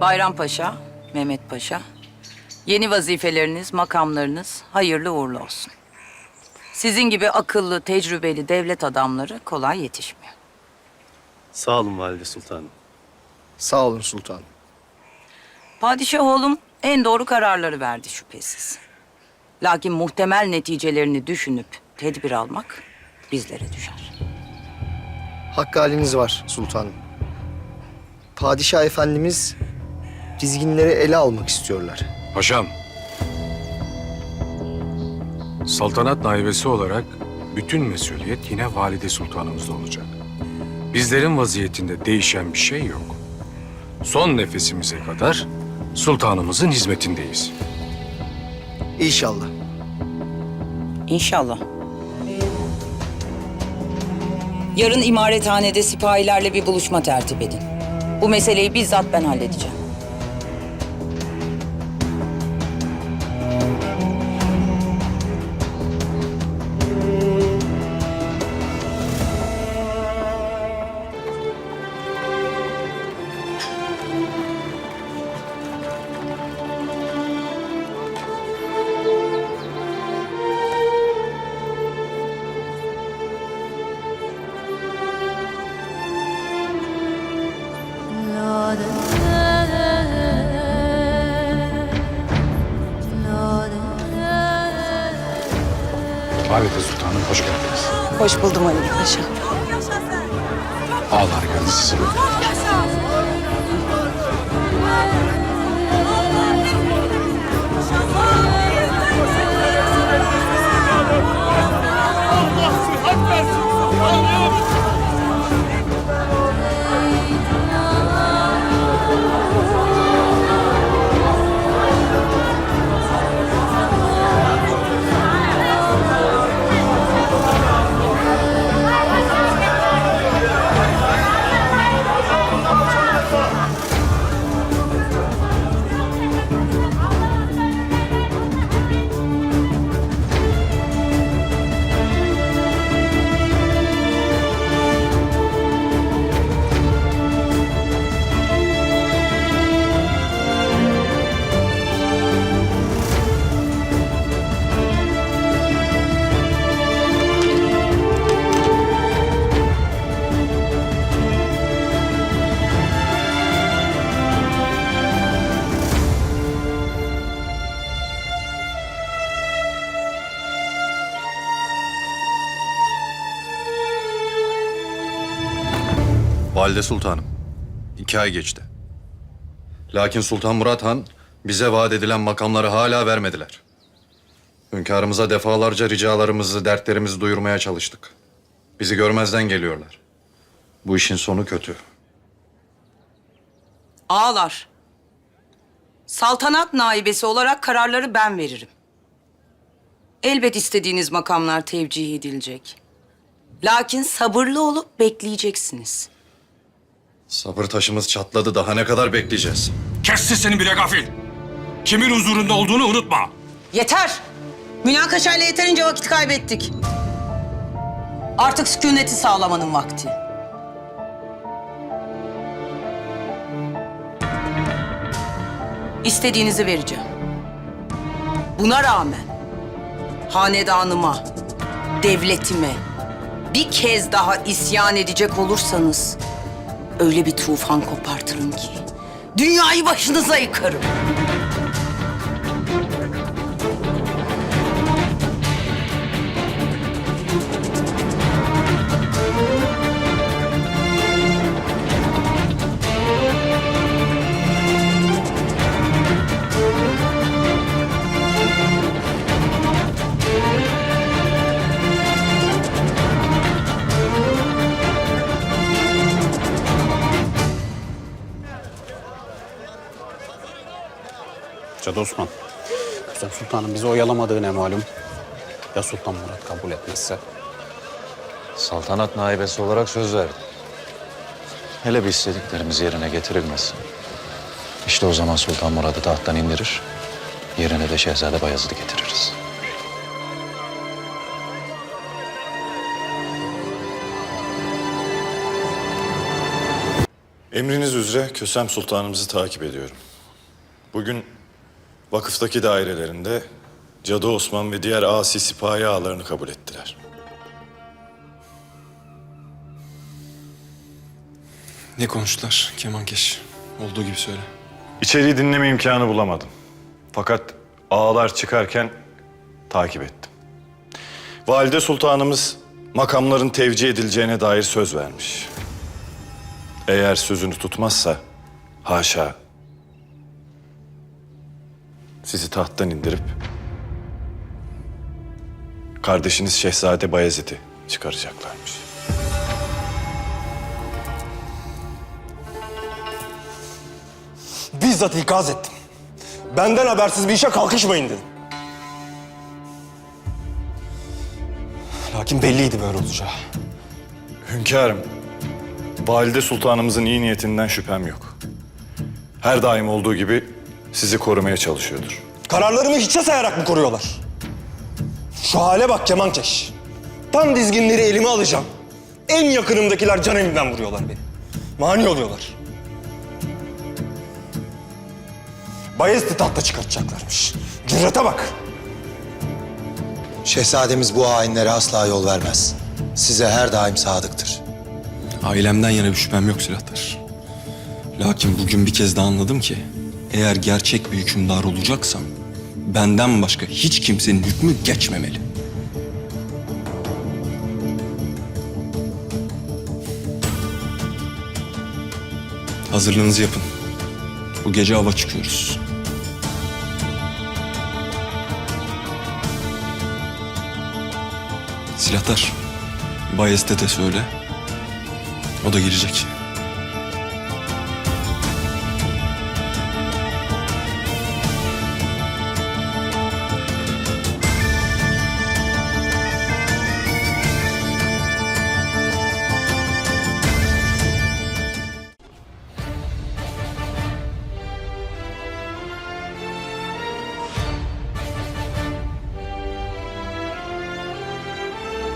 Bayram Paşa, Mehmet Paşa. Yeni vazifeleriniz, makamlarınız hayırlı uğurlu olsun. Sizin gibi akıllı, tecrübeli devlet adamları kolay yetişmiyor. Sağ olun Valide Sultanım. Sağ olun sultanım. Padişah oğlum en doğru kararları verdi şüphesiz. Lakin muhtemel neticelerini düşünüp tedbir almak bizlere düşer. Hakkı haliniz var sultanım. Padişah efendimiz dizginleri ele almak istiyorlar. Paşam. Saltanat naibesi olarak bütün mesuliyet yine valide sultanımızda olacak. Bizlerin vaziyetinde değişen bir şey yok. Son nefesimize kadar sultanımızın hizmetindeyiz. İnşallah. İnşallah. Yarın imarethanede sipahilerle bir buluşma tertip edin. Bu meseleyi bizzat ben halledeceğim. Valide sultanım hoş geldiniz. Hoş buldum Ali Paşa. Ağlar geldi sizi bekliyorlar. Valide Sultanım, iki ay geçti. Lakin Sultan Murat Han bize vaat edilen makamları hala vermediler. Hünkârımıza defalarca ricalarımızı, dertlerimizi duyurmaya çalıştık. Bizi görmezden geliyorlar. Bu işin sonu kötü. Ağlar. Saltanat naibesi olarak kararları ben veririm. Elbet istediğiniz makamlar tevcih edilecek. Lakin sabırlı olup bekleyeceksiniz. Sabır taşımız çatladı. Daha ne kadar bekleyeceğiz? Kes sesini bile gafil. Kimin huzurunda olduğunu unutma. Yeter! Münakaşayla yeterince vakit kaybettik. Artık sükuneti sağlamanın vakti. İstediğinizi vereceğim. Buna rağmen hanedanıma, devletime bir kez daha isyan edecek olursanız öyle bir tufan kopartırım ki dünyayı başınıza yıkarım. Cadı Osman. Hüsam Sultan'ın bizi oyalamadığı ne malum? Ya Sultan Murat kabul etmezse? Saltanat naibesi olarak söz verdim. Hele bir istediklerimiz yerine getirilmez. İşte o zaman Sultan Murad'ı tahttan indirir. Yerine de Şehzade Bayezid'i getiririz. Emriniz üzere Kösem Sultanımızı takip ediyorum. Bugün vakıftaki dairelerinde Cadı Osman ve diğer asi sipahi ağalarını kabul ettiler. Ne konuştular Kemankeş? Olduğu gibi söyle. İçeriği dinleme imkanı bulamadım. Fakat ağalar çıkarken takip ettim. Valide Sultanımız makamların tevcih edileceğine dair söz vermiş. Eğer sözünü tutmazsa haşa sizi tahttan indirip kardeşiniz Şehzade Bayezid'i çıkaracaklarmış. Bizzat ikaz ettim. Benden habersiz bir işe kalkışmayın dedim. Lakin belliydi böyle olacağı. Hünkârım, Valide Sultanımızın iyi niyetinden şüphem yok. Her daim olduğu gibi sizi korumaya çalışıyordur. Kararlarımı hiçe sayarak mı koruyorlar? Şu hale bak Kemankeş. Tam dizginleri elime alacağım. En yakınımdakiler can elimden vuruyorlar beni. Mani oluyorlar. Bayezid'i tahta çıkartacaklarmış. Cürete bak. Şehzademiz bu hainlere asla yol vermez. Size her daim sadıktır. Ailemden yana bir şüphem yok silahlar. Lakin bugün bir kez daha anladım ki eğer gerçek bir hükümdar olacaksam benden başka hiç kimsenin hükmü geçmemeli. Hazırlığınızı yapın. Bu gece hava çıkıyoruz. Silahlar, Bayezid'e de söyle. O da gelecek.